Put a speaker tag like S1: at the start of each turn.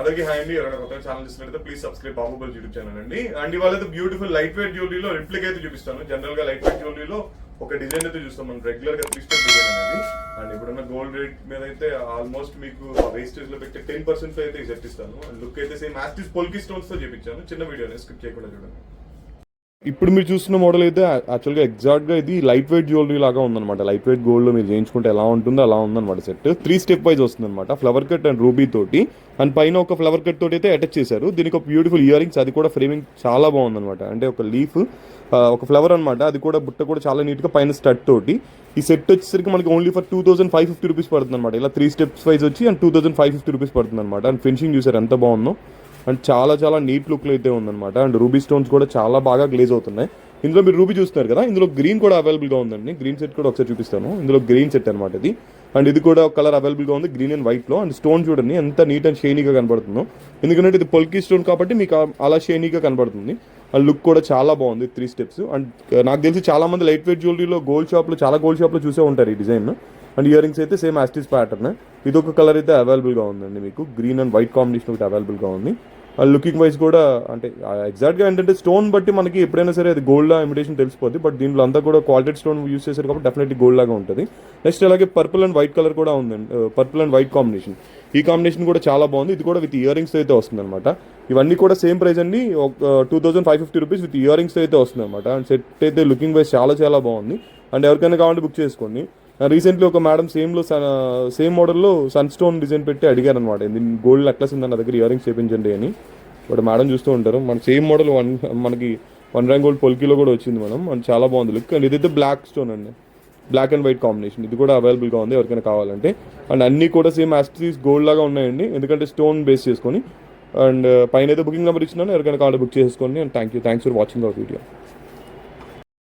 S1: అలాగే హాయ్ అండి ఎవరైనా కొత్తగా ఛానల్ చూసినట్లయితే ప్లీజ్ సబ్స్క్రైబ్ బాబుబల్ యూట్యూబ్ ఛానల్ అండి. అండ్ ఇవాళ అయితే బ్యూటిఫుల్ లైట్ వెయిట్ జ్యువెలరీలో రిప్లిక్ అయితే చూపిస్తాను. జనరల్గా లైట్ వెయిట్ జ్యువెలరీలో ఒక డిజైన్ అయితే చూస్తాం. మనం రెగ్యులర్గా త్రీ స్టెప్ డిజైన్ అనేది. అండ్ ఇప్పుడున్న గోల్డ్ రేట్ మీద అయితే ఆల్మోస్ట్ మీకు వేస్టేజ్లో పెట్టే టెన్ పర్సెంట్ అయితే సెట్ ఇస్తాను. అండ్ లుక్ అయితే same as it is polki స్టోన్స్తో చూపించాను. చిన్న వీడియోని స్కిప్ చేయకుండా చూడండి. ఇప్పుడు మీరు చూస్తున్న మోడల్ అయితే యాక్చువల్గా ఎగ్జాక్ట్గా ఇది లైట్ వెయిట్ జ్యువెలరీ లాగా ఉందన్నమాట. లైట్ వెయిట్ గోల్డ్లో మీరు చేయించుకుంటే ఎలా ఉంటుందో అలా ఉందన్నమాట సెట్ త్రీ స్టెప్ వైజ్ వస్తుందన్నమాట. ఫ్లవర్ కట్ అండ్ రూబీ తోటి. అండ్ పైన ఒక ఫ్లవర్ కట్ తోటి అయితే అటాచ్ చేశారు. దీనికి ఒక బ్యూటిఫుల్ ఇయర్ రింగ్స్ అది కూడా ఫ్రేమింగ్ చాలా బాగుందన్నమాట. అంటే ఒక లీఫ్ ఒక ఫ్లవర్ అనమాట అది కూడా బుట్ట కూడా చాలా నీట్గా పైన స్టడ్ తోటి. ఈ సెట్ వచ్చేసరికి మనకి only for two thousand five fifty rupees పడుతుంది అనమాట ఇలా త్రీ స్టెప్స్ వైజ్ వచ్చి and two thousand five fifty rupees పడుతుంది అనమాట అండ్ ఫినిషింగ్ చూసారు ఎంత బాగుందో. అండ్ చాలా చాలా నీట్ లుక్లో అయితే ఉందన్నమాట. అండ్ రూబీ స్టోన్స్ కూడా చాలా బాగా గ్లేజ్ అవుతున్నాయి. ఇందులో మీరు రూబీ చూస్తున్నారు కదా ఇందులో గ్రీన్ కూడా అవైలబుల్గా ఉందండి. గ్రీన్ సెట్ కూడా ఒకసారి చూపిస్తాను. ఇందులో గ్రీన్ సెట్ అనమాట ఇది. అండ్ ఇది కూడా కలర్ అవైలబుల్గా ఉంది గ్రీన్ అండ్ వైట్లో అండ్ స్టోన్ చూడండి ఎంత నీట్ అండ్ షైనీగా కనబడుతుందో. ఎందుకంటే ఇది పొల్కీ స్టోన్ కాబట్టి మీకు అలా షైనీగా కనబడుతుంది. అండ్ లుక్ కూడా చాలా బాగుంది త్రీ స్టెప్స్. అండ్ నాకు తెలిసి చాలా మంది లైట్ వెయిట్ జ్యువెలరీలో గోల్డ్ షాప్లో చాలా గోల్డ్ షాప్లో చూసే ఉంటారు ఈ డిజైన్. అండ్ ఇయర్ రింగ్స్ అయితే same as it is pattern. ఇది ఒక కలర్ అయితే అవైలబుల్గా ఉందండి మీకు. గ్రీన్ అండ్ వైట్ కాంబినేషన్ ఒకటి అవైలబుల్గా ఉంది. లుకింగ్ వైజ్ కూడా అంటే ఎగ్జాక్ట్గా ఏంటంటే స్టోన్ బట్టి మనకి ఎప్పుడైనా సరే అది గోల్డ్ ఇమిటేషన్ తెలిసిపోద్ది. బట్ దీంట్లో అంతా కూడా క్వాలిటీ స్టోన్ యూస్ చేశారు కాబట్టి డెఫినెట్లీ గోల్డ్ లాగా ఉంటుంది. నెక్స్ట్ అలాగే పర్పుల్ అండ్ వైట్ కలర్ కూడా ఉందండి. పర్పుల్ అండ్ వైట్ కాంబినేషన్ ఈ కాంబినేషన్ కూడా చాలా బాగుంది. ఇది కూడా విత్ ఇయర్ రింగ్స్ అయితే వస్తుంది అనమాట ఇవన్నీ కూడా సేమ్ ప్రైస్ అండి. Two thousand five fifty rupees with ear rings అయితే వస్తుంది అనమాట అండ్ సెట్ అయితే లుకింగ్ వైజ్ చాలా చాలా బాగుంది. అండ్ ఎవరికైనా కావాలంటే బుక్ చేసుకోండి. రీసెంట్లీ ఒక మేడం సేమ్లో సేమ్ మోడల్లో సన్ స్టోన్ డిజైన్ పెట్టి అడిగారు అనమాట గోల్డ్ నెక్లెస్ ఉంది నా దగ్గర? ఇయర్ రింగ్స్ చేయించండి అని. బట్ మేడం చూస్తూ ఉంటారు. మన సేమ్ మోడల్ వన్ మనకి వన్ ర్యాంక్ గోల్డ్ పొలికిలో కూడా వచ్చింది మనం అండ్ చాలా బాగుంది లుక్ అండ్ ఇదైతే బ్లాక్ స్టోన్ అండి. బ్లాక్ అండ్ వైట్ కాంబినేషన్ ఇది కూడా అవైలబుల్గా ఉంది. ఎవరికైనా కావాలంటే. అండ్ అన్నీ కూడా సేమ్ యాస్టీస్ గోల్డ్ లాగా ఉన్నాయండి. ఎందుకంటే స్టోన్ బేస్ చేసుకొని. అండ్ uh, పైన అయితే బుకింగ్ నెంబర్ ఇచ్చినాను. ఎవరికైనా కావాలంటే బుక్ చేసుకోండి and thank you thanks for watching our video